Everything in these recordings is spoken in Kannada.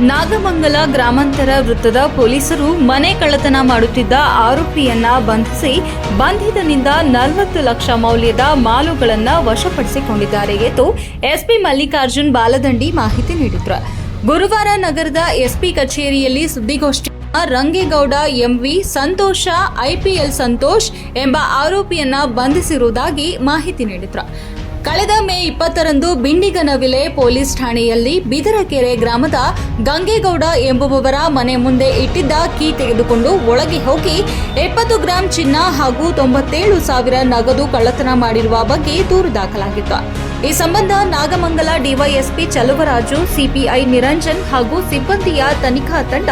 ನಾಗಮಂಗಲ ಗ್ರಾಮಾಂತರ ವೃತ್ತದ ಪೊಲೀಸರು ಮನೆ ಕಳ್ಳತನ ಮಾಡುತ್ತಿದ್ದ ಆರೋಪಿಯನ್ನ ಬಂಧಿಸಿ ಬಂಧಿತನಿಂದ ನಲವತ್ತು ಲಕ್ಷ ಮೌಲ್ಯದ ಮಾಲುಗಳನ್ನು ವಶಪಡಿಸಿಕೊಂಡಿದ್ದಾರೆ ಎಂದು ಎಸ್ಪಿ ಮಲ್ಲಿಕಾರ್ಜುನ್ ಬಾಲದಂಡಿ ಮಾಹಿತಿ ನೀಡಿದರು. ಗುರುವಾರ ನಗರದ ಎಸ್ಪಿ ಕಚೇರಿಯಲ್ಲಿ ಸುದ್ದಿಗೋಷ್ಠಿ ರಂಗೇಗೌಡ ಎಂವಿ ಸಂತೋಷ, ಐಪಿಎಲ್ ಸಂತೋಷ್ ಎಂಬ ಆರೋಪಿಯನ್ನ ಬಂಧಿಸಿರುವುದಾಗಿ ಮಾಹಿತಿ ನೀಡಿದ್ರು. ಕಳೆದ ಮೇ ಇಪ್ಪತ್ತರಂದು ಬಿಂಡಿಗನವಿಲೆ ಪೊಲೀಸ್ ಠಾಣೆಯಲ್ಲಿ ಬಿದರಕೆರೆ ಗ್ರಾಮದ ಗಂಗೇಗೌಡ ಎಂಬುವವರ ಮನೆ ಮುಂದೆ ಇಟ್ಟಿದ್ದ ಕೀ ತೆಗೆದುಕೊಂಡು ಒಳಗೆ ಹೋಗಿ ಎಪ್ಪತ್ತು ಗ್ರಾಂ ಚಿನ್ನ ಹಾಗೂ ತೊಂಬತ್ತೇಳು ಸಾವಿರ ನಗದು ಕಳ್ಳತನ ಮಾಡಿರುವ ಬಗ್ಗೆ ದೂರು ದಾಖಲಾಗಿತ್ತು. ಈ ಸಂಬಂಧ ನಾಗಮಂಗಲ ಡಿವೈಎಸ್ಪಿ ಚಲುವರಾಜು, ಸಿಪಿಐ ನಿರಂಜನ್ ಹಾಗೂ ಸಿಬ್ಬಂದಿಯ ತನಿಖಾ ತಂಡ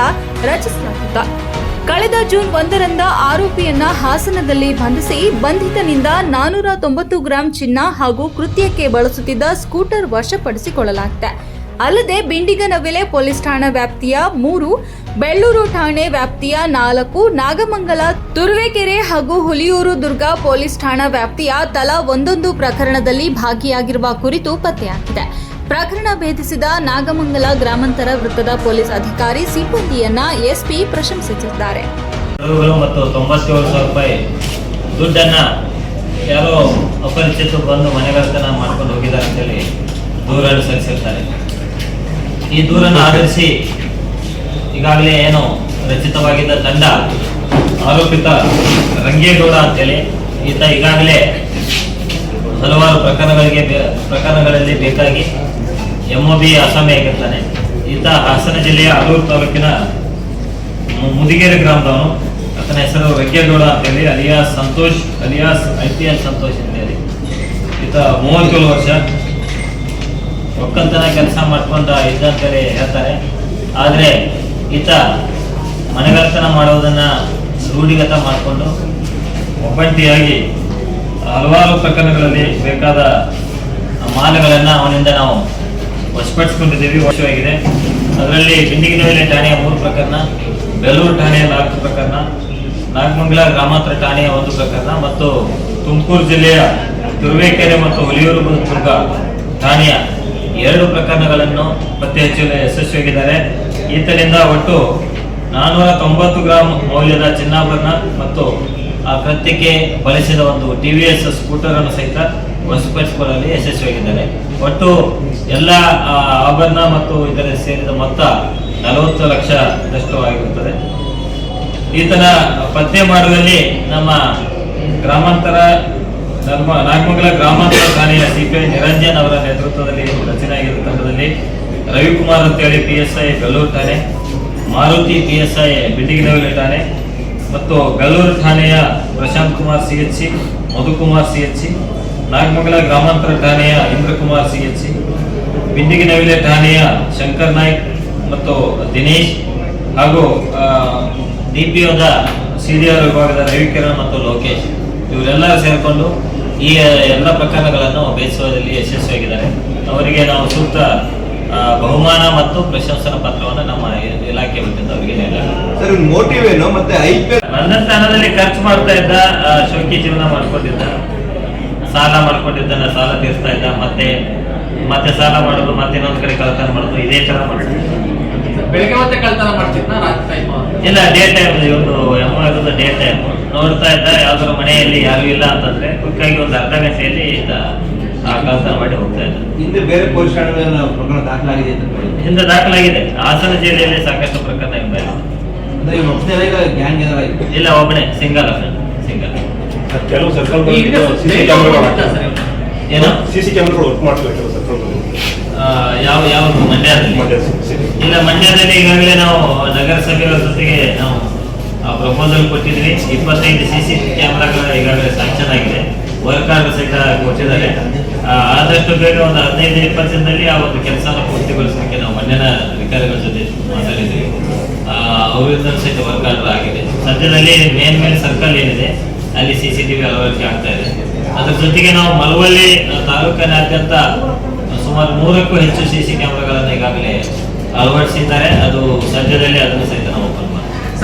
ರಚಿಸಲಾಗಿತ್ತು. ಕಳೆದ ಜೂನ್ ಒಂದರಂದ ಆರೋಪಿಯನ್ನ ಹಾಸನದಲ್ಲಿ ಬಂಧಿಸಿ ಬಂಧಿತನಿಂದ ನಾನೂರ ತೊಂಬತ್ತು ಗ್ರಾಂ ಚಿನ್ನ ಹಾಗೂ ಕೃತ್ಯಕ್ಕೆ ಬಳಸುತ್ತಿದ್ದ ಸ್ಕೂಟರ್ ವಶಪಡಿಸಿಕೊಳ್ಳಲಾಗಿದೆ. ಅಲ್ಲದೆ ಬಿಂಡಿಗನವಿಲೆ ಪೊಲೀಸ್ ಠಾಣಾ ವ್ಯಾಪ್ತಿಯ ಮೂರು, ಬೆಳ್ಳೂರು ಠಾಣೆ ವ್ಯಾಪ್ತಿಯ ನಾಲ್ಕು, ನಾಗಮಂಗಲ, ತುರುವೇಕೆರೆ ಹಾಗೂ ಹುಲಿಯೂರು ದುರ್ಗ ಪೊಲೀಸ್ ಠಾಣಾ ವ್ಯಾಪ್ತಿಯ ತಲಾ ಒಂದೊಂದು ಪ್ರಕರಣದಲ್ಲಿ ಭಾಗಿಯಾಗಿರುವ ಕುರಿತು ಪತ್ತೆಯಾಗಿದೆ. ಪ್ರಕರಣ ಭೇದಿಸಿದ ನಾಗಮಂಗಲ ಗ್ರಾಮಾಂತರ ವೃತ್ತದ ಪೊಲೀಸ್ ಅಧಿಕಾರಿ ಸಿಬ್ಬಂದಿಯನ್ನ ಎಸ್ಪಿ ಪ್ರಶಂಸಿಸಿದ್ದಾರೆ. ಮತ್ತು ತೊಂಬತ್ತೇಳು ಸಾವಿರ ರೂಪಾಯಿ ದುಡ್ಡನ್ನ ಯಾರೋ ಅಪರಿಚಿತರು ಬಂದು ಮನೆಗಳತನ ಮಾಡ್ಕೊಂಡು ಹೋಗಿದ್ದಾರೆ ಅಂತೇಳಿ ದೂರನ್ನು ಸಲ್ಲಿಸಿರ್ತಾರೆ. ಈ ದೂರನ್ನು ಆಧರಿಸಿ ಈಗಾಗಲೇ ಏನು ರಚಿತವಾಗಿದ್ದ ತಂಡ ಆರೋಪಿತ ರಂಗೇಗೌಡ ಅಂತೇಳಿ ಈತ ಈಗಾಗಲೇ ಹಲವಾರು ಪ್ರಕರಣಗಳಿಗೆ ಪ್ರಕರಣಗಳಲ್ಲಿ ಬೇಕಾಗಿ ಎಂ ಒ ಬಿ ಅಸಾಮಿಯಾಗಿರ್ತಾನೆ ಈತ ಹಾಸನ ಜಿಲ್ಲೆಯ ಅಲೂರು ತಾಲೂಕಿನ ಮುದಿಗೆರೆ ಗ್ರಾಮದವನು. ಆತನ ಹೆಸರು ವೆಂಕೇಗೌಡ ಅಂತ ಹೇಳಿ, alias Santosh, alias I P L Santosh ಅಂತೇಳಿ ಈತ ಮೂವತ್ತೇಳು ವರ್ಷ ಒಕ್ಕಲ್ತನ ಕೆಲಸ ಮಾಡ್ಕೊಂಡ ಇದ್ದ ಅಂತೇಳಿ ಹೇಳ್ತಾರೆ. ಆದರೆ ಈತ ಮನೆಗರ್ತನ ಮಾಡೋದನ್ನ ರೂಢಿಗತ ಮಾಡಿಕೊಂಡು ಒಬ್ಬಂಟಿಯಾಗಿ ಹಲವಾರು ಪ್ರಕರಣಗಳಲ್ಲಿ ಬೇಕಾದ ಮಾಲೆಗಳನ್ನು ಅವನಿಂದ ನಾವು ವಶಪಡಿಸಿಕೊಂಡಿದ್ದೀವಿ ವಶವಾಗಿದೆ ಅದರಲ್ಲಿ ಬಿಂದಿಗಿನಹಳ್ಳಿ ಠಾಣೆಯ ಮೂರು ಪ್ರಕರಣ, ಬೆಲ್ಲೂರು ಠಾಣೆಯ ನಾಲ್ಕು ಪ್ರಕರಣ, ನಾಗಮಂಗಲ ಗ್ರಾಮಾಂತರ ಠಾಣೆಯ ಒಂದು ಪ್ರಕರಣ ಮತ್ತು ತುಮಕೂರು ಜಿಲ್ಲೆಯ ತುರುವೇಕೆರೆ ಮತ್ತು ಹುಲಿಯೂರು ದುರ್ಗ ಠಾಣೆಯ ಎರಡು ಪ್ರಕರಣಗಳನ್ನು ಪತ್ತೆ ಹಚ್ಚಲು ಯಶಸ್ವಿಯಾಗಿದ್ದಾರೆ ಈತನಿಂದ ಒಟ್ಟು ನಾನ್ನೂರ ತೊಂಬತ್ತು ಗ್ರಾಂ ಮೌಲ್ಯದ ಚಿನ್ನಾಭರಣ ಮತ್ತು ಆ ಕೃತ್ಯಕ್ಕೆ ಬಳಸಿದ ಒಂದು ಟಿ ವಿ ಎಸ್ ಸ್ಕೂಟರನ್ನು ಸಹಿತ ವಶಪಡಿಸಿಕೊಳ್ಳಲು ಯಶಸ್ವಿಯಾಗಿದ್ದಾರೆ. ಒಟ್ಟು ಎಲ್ಲ ಆಭರಣ ಮತ್ತು ಇದರ ಸೇರಿದ ಮೊತ್ತ ನಲವತ್ತು ಲಕ್ಷದಷ್ಟು ಆಗಿರುತ್ತದೆ. ಈತನ ಪತ್ತೆ ಮಾಡುವಲ್ಲಿ ನಮ್ಮ ಗ್ರಾಮಾಂತರ ಧರ್ಮ, ನಾಗಮಂಗಲ ಗ್ರಾಮಾಂತರ ಠಾಣೆಯ ಸಿಪಿಐ ನಿರಂಜನ್ ಅವರ ನೇತೃತ್ವದಲ್ಲಿ ರಚನೆ ಆಗಿರುವ ತಂಡದಲ್ಲಿ ರವಿಕುಮಾರ್ ಅಂತೇಳಿ ಪಿ ಎಸ್ ಐ ಗಲ್ಲೂರು ಠಾಣೆ, Maruti P S I Bindiganavile ಠಾಣೆ ಮತ್ತು ಗಲ್ಲೂರ್ ಠಾಣೆಯ Prashant Kumar C H C, Madhukumar C H C Nagamangala ಗ್ರಾಮಾಂತರ ಠಾಣೆಯ Indrakumar C H C Bindiganavile ಠಾಣೆಯ ಶಂಕರ್ ನಾಯ್ಕ್ ಮತ್ತು ದಿನೇಶ್ ಹಾಗೂ ಡಿ ಪಿ ಒದ ಸಿಡಿಆರ್ ವಿಭಾಗದ ರವಿಕಿರಣ್ ಮತ್ತು ಲೋಕೇಶ್ ಇವರೆಲ್ಲ ಸೇರಿಕೊಂಡು ಈ ಎಲ್ಲ ಪ್ರಕರಣಗಳನ್ನು ಬೇಯಿಸುವುದರಲ್ಲಿ ಯಶಸ್ವಿಯಾಗಿದ್ದಾರೆ. ಅವರಿಗೆ ನಾವು ಸೂಕ್ತ ಬಹುಮಾನ ಮತ್ತು ಪ್ರಶಂಸನ ಪತ್ರವನ್ನು ನಮ್ಮ ಇಲಾಖೆ ವತಿಯಿಂದ ಅವರಿಗೆ ನೀಡಲಾಗಿದೆ. ಮತ್ತೆ ನನ್ನ ಸ್ಥಾನದಲ್ಲಿ ಖರ್ಚು ಮಾಡ್ತಾ ಇದ್ದ ಶೋಕಿ ಜೀವನ ಮಾಡ್ಕೊಂಡಿದ್ದ. ಸಾಲ ಮಾಡ್ಕೊಂಡಿದ್ದನ್ನ ಸಾಲ ತೀರಿಸ್ತಾ ಇದ್ದ ಮತ್ತೆ ಮತ್ತೆ ಸಾಲ ಮಾಡೋದು ಮತ್ತೆ ಇನ್ನೊಂದ್ ಕಡೆ ಕಳ್ತನ ಮಾಡೋದು ಇದೇ ತರ ಮಾಡ್ತೀವಿ ಇದ್ದ. ಬೆಳಿಗ್ಗೆ ಮತ್ತೆ ಕಳ್ತನ ಮಾಡ್ತಿದ್ನ ರಾತ್ರಿ ಟೈಮ್ ಇಲ್ಲ ಡೇ ಟೈಮ್ ಇವತ್ತು ಎಮ್ಮ ಇರೋದು ಡೇ ಟೈಮ್ ನೋಡ್ತಾ ಇದ್ದ ಯಾವ್ದಾದ್ರು ಮನೆಯಲ್ಲಿ ಯಾರು ಇಲ್ಲ ಅಂತಂದ್ರೆ ಆಗಿ ಒಂದು ಅರ್ಧ ಗಂಟೆಯಲ್ಲಿ ಆ ಕಳ್ತನ ಮಾಡಿ ಹೋಗ್ತಾ ಇದ್ದ ಹಿಂದೆ ಬೇರೆ ಪೊಲೀಸ್ ಪ್ರಕರಣ ದಾಖಲಾಗಿದೆ ಅಂತ ಹೇಳಿ. ಹಿಂದೆ ದಾಖಲಾಗಿದೆ. ಹಾಸನ ಜಿಲ್ಲೆಯಲ್ಲಿ ಸಾಕಷ್ಟು ಪ್ರಕರಣ ಇವ್ನು ಒಬ್ಬನೇ ಗ್ಯಾಂಗ್ ಇಲ್ಲ ಒಬ್ಬನೇ ಸಿಂಗಲ್ ಸಿಂಗಲ್. ಕೆಲವು ಸರ್ಕಲ್ ಸಿಸಿ. ಏನು? ಸಿಸಿ ಕ್ಯಾಮ್ರಾಗಳು ವರ್ಕ್ ಮಾಡ್ತಿವೆ ಕೆಲವು ಸರ್ಕಲ್ ಯಾವ ಯಾವ ಮಂಡ್ಯದಲ್ಲಿ? ಮಂಡ್ಯ ಇಲ್ಲ ಮಂಡ್ಯದಲ್ಲಿ ಈಗಾಗಲೇ ನಾವು ನಗರಸಭೆಗಳ ಜೊತೆಗೆ ನಾವು ಪ್ರಪೋಸಲ್ ಕೊಟ್ಟಿದ್ವಿ ಇಪ್ಪತ್ತೈದು ಸಿ ಸಿ ಕ್ಯಾಮ್ರಾಗಳ ಈಗಾಗಲೇ ಸ್ಯಾಂಕ್ಷನ್ ಆಗಿದೆ. ವರ್ಕ್ ಆರ್ಡರ್ ಸಹಿತ ಕೊಟ್ಟಿದ್ದಾರೆ. ಆದಷ್ಟು ಬೇಗ ಒಂದು ಹದಿನೈದು ಇಪ್ಪತ್ತು ದಿನದಲ್ಲಿ ಆ ಒಂದು ಕೆಲಸನ ಪೂರ್ತಿಗೊಳಿಸಲಿಕ್ಕೆ ನಾವು ಮಂಡ್ಯನ ಅಧಿಕಾರಿಗಳ ಜೊತೆ ಮಾತಾಡಿದ್ವಿ ಆ, ಅವರಿಂದ ಸಹಿತ ವರ್ಕ್ ಆರ್ಡರ್ ಆಗಿದೆ. ಸದ್ಯದಲ್ಲಿ ಮೇನ್ ಮೇನ್ ಸರ್ಕಲ್ ಏನಿದೆ ಅಲ್ಲಿ ಸಿ ಸಿ ಟಿವಿ ಅಳವಡಿಕೆ ಆಗ್ತಾ ಇದೆ. ಅದ್ರ ಜೊತೆಗೆ ನಾವು ಮಲವಳ್ಳಿ ತಾಲೂಕಿನಾದ್ಯಂತ ಸುಮಾರು ನೂರಕ್ಕೂ ಹೆಚ್ಚು ಸಿ ಸಿ ಕ್ಯಾಮ್ರಾಗಳನ್ನು ಈಗಾಗಲೇ ಅಳವಡಿಸಿದ್ದಾರೆ. ಅದು ಸದ್ಯದಲ್ಲಿ ಅದನ್ನು ಸಹಿತ ನಾವು ಓಪನ್ ಮಾಡ್ತೀವಿ.